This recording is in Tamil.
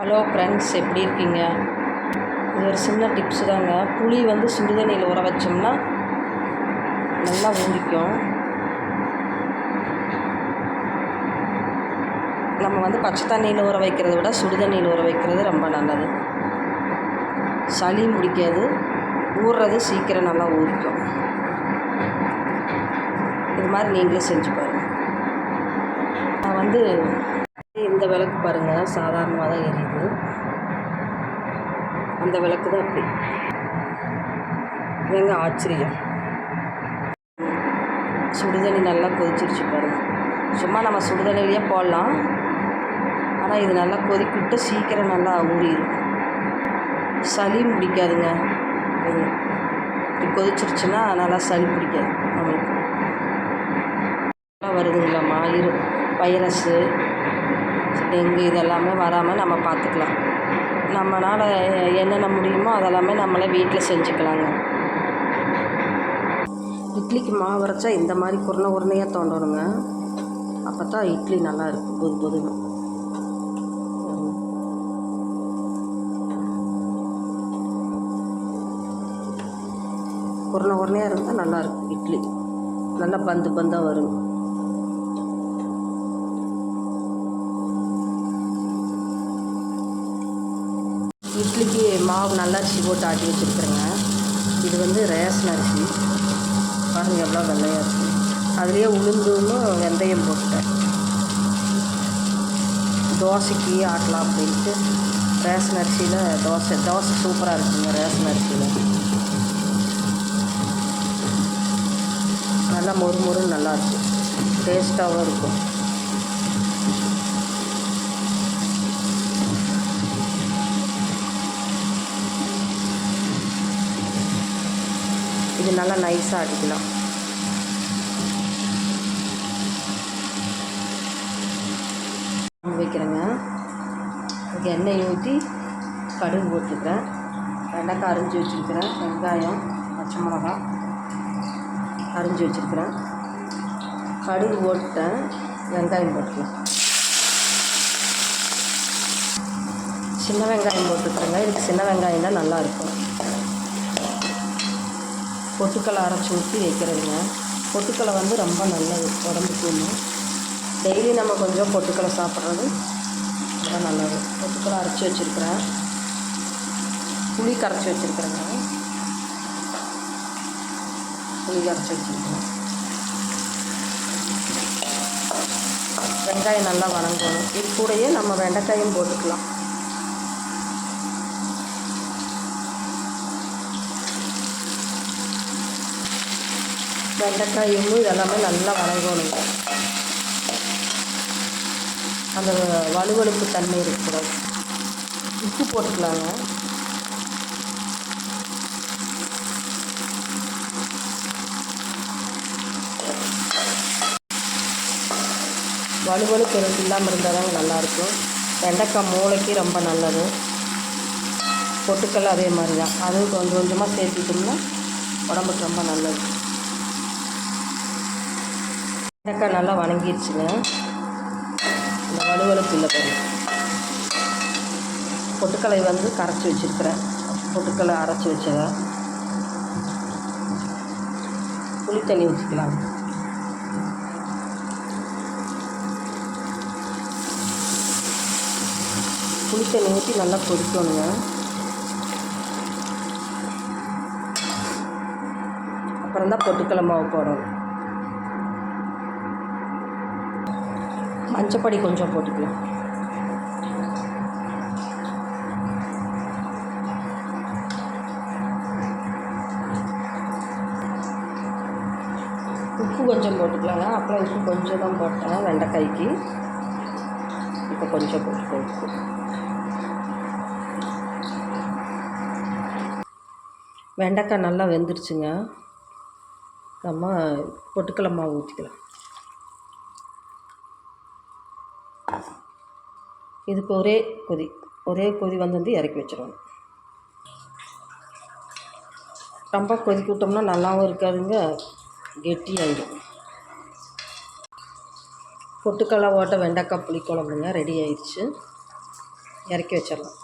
ஹலோ ஃப்ரெண்ட்ஸ் எப்படி இருக்கீங்க? இது ஒரு சின்ன டிப்ஸ் தாங்க. புளி வந்து சுடுதண்ணியில் ஊற வச்சோம்னா நல்லா ஊறிக்கும் நம்ம வந்து பச்சை தண்ணியில் ஊற வைக்கிறத விட சுடுதண்ணியில் ஊற வைக்கிறது ரொம்ப நல்லது. சளி முடிக்காது. ஊறுறது சீக்கிரம் நல்லா ஊறிக்கும். இது மாதிரி நீங்களே செஞ்சு பாருங்கள் நான் வந்து இந்த விளக்கு பாருங்கள் சாதாரணமாக தான் எரியுது. அந்த விளக்கு தான் அப்படி. எங்க ஆச்சரியம். சுடுதண்ணி நல்லா கொதிச்சிருச்சு பாருங்க. சும்மா நம்ம சுடுதண்ணிலேயே போடலாம். ஆனால் இது நல்லா கொதிக்கிட்டு சீக்கிரம் நல்லா ஊறிடும் சளி பிடிக்காதுங்க. இது இப்படி கொதிச்சிருச்சுன்னா நல்லா சளி பிடிக்காது நம்மளுக்கு. நல்லா வருதுங்களாம்மா? இரு. வைரஸ்ஸு டெங்கு இதெல்லாமே வராமல் நம்ம பார்த்துக்கலாம். நம்மளால் என்னென்ன முடியுமோ அதெல்லாமே நம்மளே வீட்டில் செஞ்சுக்கலாங்க. இட்லிக்கு மாவு அரைச்சா இந்த மாதிரி குருணை உருணையாக தோண்டணுங்க. அப்போ தான் இட்லி நல்லா இருக்கும் புது புது குருணை உருணையாக இருந்தால் நல்லாயிருக்கும் இட்லி. நல்லா பந்து பந்தாக வரும் இட்லிக்கு மாவு நல்லா அரிசி போட்டு ஆட்டி வச்சுருக்குறேங்க. இது வந்து ரேஷன் அரிசி. பாருங்கள் எவ்வளோ வெள்ளையாக இருக்குது அதுலேயே உளுந்துன்னு வெந்தயம் போட்டுட்டேன். தோசைக்கு ஆட்டலாம் அப்படின்ட்டு ரேஷன் அரிசியில் தோசை தோசை சூப்பராக இருக்குங்க ரேஷன் அரிசியில். நல்லா மொறு மொறுன்னு நல்லாயிருக்கும் டேஸ்ட்டாகவும் இருக்கும். இது நல்லா நைஸாக அடிக்கலாம். வைக்கிறேங்க. அதுக்கு எண்ணெய் ஊற்றி கடுகு போட்டுக்கிறேன். வெண்டைக்காய் அரிஞ்சு வச்சுருக்கிறேன். வெங்காயம் பச்சை மிளகா அரிஞ்சு வச்சுருக்கிறேன். கடுகு போட்டுட்டேன் வெங்காயம் போட்டுக்கலாம். சின்ன வெங்காயம் போட்டுக்கிறேங்க. இதுக்கு சின்ன வெங்காயம் தான் நல்லாயிருக்கும் பொட்டுக்களை அரைச்சி ஊற்றி வைக்கிறதுங்க. பொட்டுக்களை வந்து ரொம்ப நல்லது உடம்புக்கு டெய்லி நம்ம கொஞ்சம் பொட்டுக்களை சாப்பிட்றது ரொம்ப நல்லது. பொட்டுக்களை அரைச்சி வச்சுருக்கிறேன். புளி கரைச்சி வச்சுருக்கிறேங்க. புளி கரைச்சி வச்சுருக்கிறேன். வெங்காயம் நல்லா வணங்கணும். இது கூடயே நம்ம வெண்டைக்காயும் போட்டுக்கலாம். வெண்டைக்காயும் இதெல்லாமே நல்லா வணங்கணுங்க அந்த வலுவழுப்பு தன்மை இருக்கக்கூடாது. உப்பு போட்டுக்கலாங்க. வலுவலுப்பு எனக்கு இல்லாமல் இருந்தால் தாங்க நல்லாயிருக்கும். வெண்டைக்காய் மூளைக்கு ரொம்ப நல்லது. பொட்டுக்கள் அதே மாதிரி தான். அதுவும் கொஞ்சம் கொஞ்சமாக சேர்த்துக்கிட்டோம்னா உடம்புக்கு ரொம்ப நல்லது. வெண்டைக்காய் நல்லா வணங்கிடுச்சுங்க இந்த வலுவலுப்பு இல்லை பாருங்க பொட்டுக்கலை வந்து கரைச்சி வச்சுருக்கிறேன். பொட்டுக்கலை அரைச்சி வச்சதை புளி தண்ணி ஊற்றிக்கலாம் புளி தண்ணி ஊற்றி நல்லா கொதிக்கணுங்க. அப்புறம் தான் பொட்டுக்கலை மாவு போடணும். மஞ்சப்பொடி கொஞ்சம் போட்டுக்கலாம். உப்பு கொஞ்சம் போட்டுக்கலாங்க அப்புறம் உப்பு கொஞ்சம் தான் போட்டேன் வெண்டைக்காய்க்கு. இப்போ கொஞ்சம் போட்டுக்கோ உப்பு. வெண்டைக்காய் நல்லா வெந்துருச்சுங்க. நம்ம பொட்டுக்கடலை மாவு ஊற்றிக்கலாம் இதுக்கு ஒரே கொதி ஒரே கொதி வந்து வந்து இறக்கி வச்சிடணும் ரொம்ப கொதிக்க விட்டோம்னா நல்லாவும் இருக்காதுங்க கெட்டியாயிடும். பொட்டுக்கடலை ஓட்ட வெண்டைக்காய் புளிக்குழம்புங்க ரெடி ஆயிடுச்சு. இறக்கி வச்சிடலாம்.